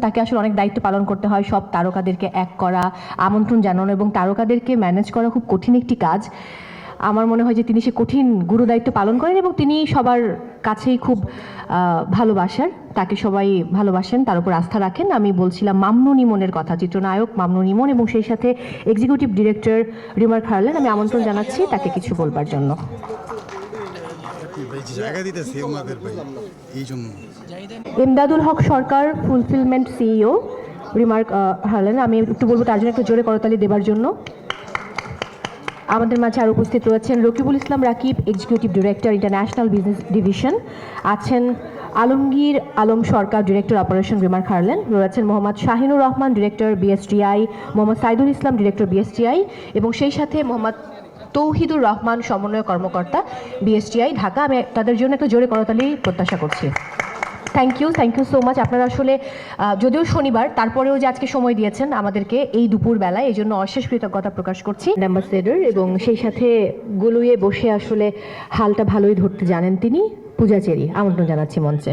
তাকে আসলে অনেক দায়িত্ব পালন করতে হয় সব তারকাদেরকে এক করা আমন্ত্রণ জানানো এবং তারকাদেরকে ম্যানেজ করা খুব কঠিন একটি কাজ। আমার মনে হয় যে তিনি সে কঠিন গুরু দায়িত্ব পালন করেন এবং তিনি সবার কাছেই খুব আহ, ভালোবাসার তাকে সবাই ভালোবাসেন তার উপর আস্থা রাখেন। আমি বলছিলাম মামনু নিমনের কথা চিত্রনায়ক মামনু নিমন এবং সেই সাথে এক্সিকিউটিভ ডিরেক্টর রিমার খারলেন। আমি আমন্ত্রণ জানাচ্ছি তাকে কিছু বলবার জন্য। Imdadul Haque Sarkar fulfilment CEO remark হারলেন। আমি একটু বলব, তার জন্য একটু জোরে করতালি দেবার জন্য। আমাদের মাঝে আর উপস্থিত রয়েছেন Rakibul Islam Rakib executive director international business division আছেন Alamgir Alam Sarkar director operation remark হারলেন। রয়েছেন Mohammad Shahinur Rahman director BSTI Mohammad Saidul Islam director BSTI এবং সেই সাথে মোহাম্মদ তৌহিদুর রহমান সমন্বয় কর্মকর্তা বিএসটিআই ঢাকা। আমি তাদের জন্য একটা জোরে করতালি প্রত্যাশা করছি। Thank you thank you so much আপনারা আসলে যদিও শনিবার, তারপরেও যে আজকে সময় দিয়েছেন আমাদেরকে এই দুপুর বেলায় এই জন্য অশেষ কৃতজ্ঞতা প্রকাশ করছি। অ্যাম্বাসেডর এবং সেই সাথে গলুয়ে বসে আসলে হালটা ভালোই ধরতে জানেন তিনি পূজা চেরি আমন্ত্রণ জানাচ্ছি মঞ্চে।